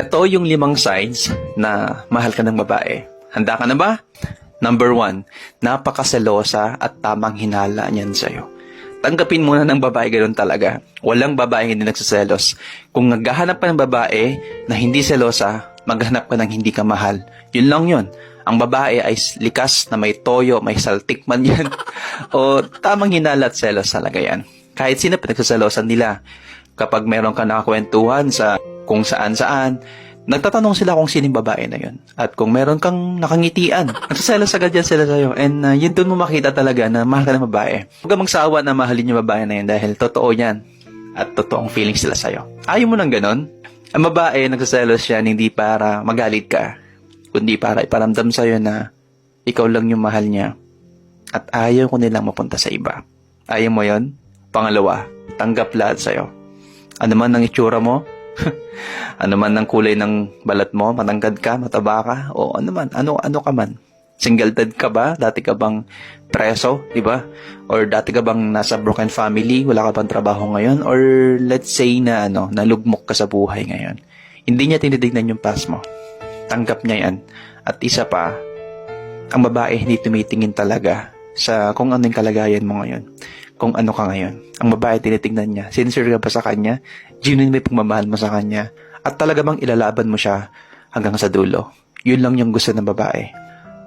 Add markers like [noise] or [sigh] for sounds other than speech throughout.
Ito yung limang signs na mahal ka ng babae. Handa ka na ba? Number one, napakaselosa at tamang hinala niyan sa'yo. Tanggapin muna ng babae ganun talaga. Walang babae hindi nagsiselos. Kung naghahanap ka ng babae na hindi selosa, maghanap ka ng hindi ka mahal. Yun lang yun. Ang babae ay likas na may toyo, may saltik man yan. [laughs] o tamang hinala at selos talaga yan. Kahit sino pinagsaselosan nila. Kapag meron ka nakakwentuhan sa kung saan-saan, nagtatanong sila kung sino yung babae na yun. At kung meron kang nakangitian, [laughs] nagsaselos agad yan sila sa'yo. And uh, yun doon mo makita talaga na mahal ka ng babae. Huwag ka magsawa na mahalin yung babae na yun dahil totoo yan. At totoong feelings sila sa'yo. Ayaw mo ng ganon? Ang babae, nagsaselos yan hindi para magalit ka, kundi para iparamdam sa'yo na ikaw lang yung mahal niya. At ayaw ko nilang mapunta sa iba. Ayaw mo yon? Pangalawa, tanggap lahat sa'yo. Ano man ang itsura mo, [laughs] ano man ang kulay ng balat mo, matangkad ka, mataba ka, o ano man, ano, ano ka man. Single dad ka ba? Dati ka bang preso, di ba? Or dati ka bang nasa broken family, wala ka bang trabaho ngayon? Or let's say na ano, nalugmok ka sa buhay ngayon. Hindi niya tinitignan yung past mo. Tanggap niya yan. At isa pa, ang babae hindi tumitingin talaga sa kung ano yung kalagayan mo ngayon. Kung ano ka ngayon. Ang babae tinitingnan niya. Sincere ka ba sa kanya? Genuine may pagmamahal mo sa kanya? At talaga bang ilalaban mo siya hanggang sa dulo? Yun lang yung gusto ng babae.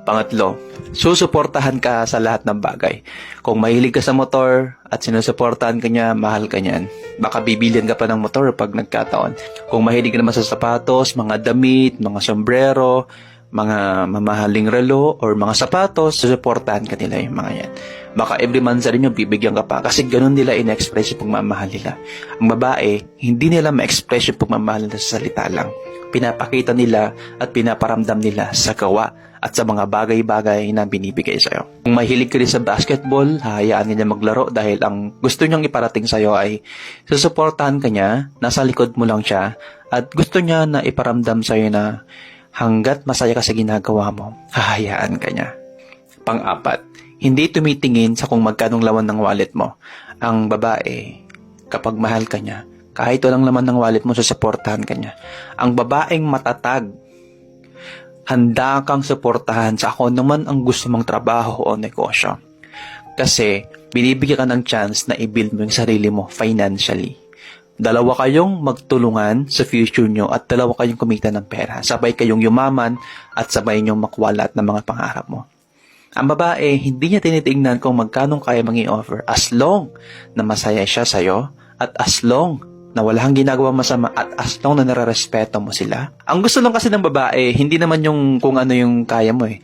Pangatlo, susuportahan ka sa lahat ng bagay. Kung mahilig ka sa motor at sinusuportahan ka niya, mahal ka niyan. Baka bibilihan ka pa ng motor pag nagkataon. Kung mahilig ka naman sa sapatos, mga damit, mga sombrero, mga mamahaling relo, or mga sapatos, susuportahan ka nila yung mga yan. Baka every month sa rin yung bibigyan ka pa kasi ganun nila in-express yung pagmamahal nila. Ang babae, hindi nila ma-express yung pagmamahal nila sa salita lang. Pinapakita nila at pinaparamdam nila sa gawa at sa mga bagay-bagay na binibigay sa'yo. Kung mahilig ka rin sa basketball, hayaan nila maglaro dahil ang gusto niyang iparating sa'yo ay susuportahan ka niya, nasa likod mo lang siya, at gusto niya na iparamdam sa'yo na hanggat masaya ka sa ginagawa mo, hahayaan ka niya. Pang-apat, hindi tumitingin sa kung magkanong laman ng wallet mo. Ang babae, kapag mahal ka niya, kahit walang laman ng wallet mo, susuportahan ka niya. Ang babaeng matatag, handa kang suportahan sa kung naman ang gusto mong trabaho o negosyo. Kasi, binibigyan ka ng chance na i-build mo yung sarili mo financially. Dalawa kayong magtulungan sa future nyo at dalawa kayong kumita ng pera. Sabay kayong yumaman at sabay nyong makwalat ng mga pangarap mo. Ang babae, hindi niya tinitingnan kung magkano kaya mang i-offer as long na masaya siya sa'yo at as long na wala kang ginagawa masama at as long na nararespeto mo sila. Ang gusto lang kasi ng babae, hindi naman yung kung ano yung kaya mo eh.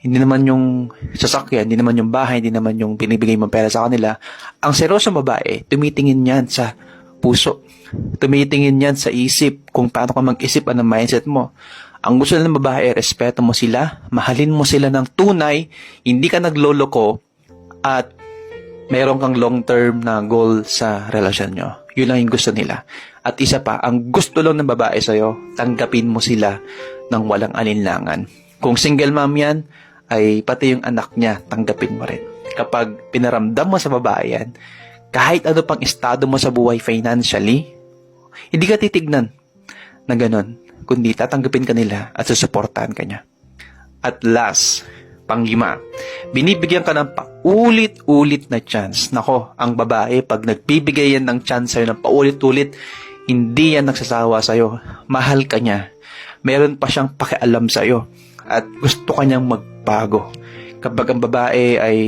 Hindi naman yung sasakyan, hindi naman yung bahay, hindi naman yung binibigay mong pera sa kanila. Ang seryosong babae, tumitingin yan sa puso. Tumitingin yan sa isip kung paano ka mag-isip anong mindset mo. Ang gusto ng babae, respeto mo sila, mahalin mo sila ng tunay, hindi ka nagloloko, at meron kang long-term na goal sa relasyon nyo. Yun lang yung gusto nila. At isa pa, ang gusto lang ng babae sa'yo, tanggapin mo sila ng walang alinlangan. Kung single mom yan, ay pati yung anak niya, tanggapin mo rin. Kapag pinaramdam mo sa babae yan, kahit ano pang estado mo sa buhay financially, hindi ka titignan na ganun, kundi tatanggapin ka nila at susuportahan ka niya. At last, panglima, binibigyan ka ng paulit-ulit na chance. Nako, ang babae, pag nagbibigay yan ng chance sa'yo ng paulit-ulit, hindi yan nagsasawa sa'yo. Mahal ka niya. Meron pa siyang pakialam sa'yo. At gusto ka niyang magbago. Kapag ang babae ay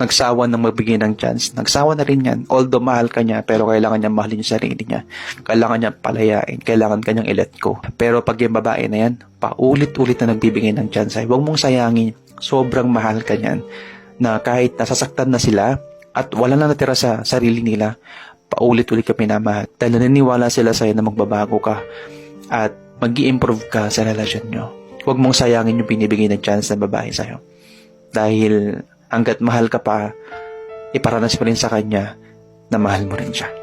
nagsawa ng magbigay ng chance, nagsawa na rin yan. Although mahal ka niya, pero kailangan niya mahalin yung sarili niya. Kailangan niya palayain. Kailangan kanyang i-let go. Pero pag yung babae na yan, paulit-ulit na nagbibigay ng chance ay huwag mong sayangin. Sobrang mahal ka niyan na kahit nasasaktan na sila at wala na natira sa sarili nila, paulit-ulit ka pinamahal. Dahil naniniwala sila sa'yo na magbabago ka at mag improve ka sa relasyon nyo. Huwag mong sayangin yung binibigay ng chance ng babae sa'yo. Dahil hanggat mahal ka pa, iparanas mo rin sa kanya na mahal mo rin siya.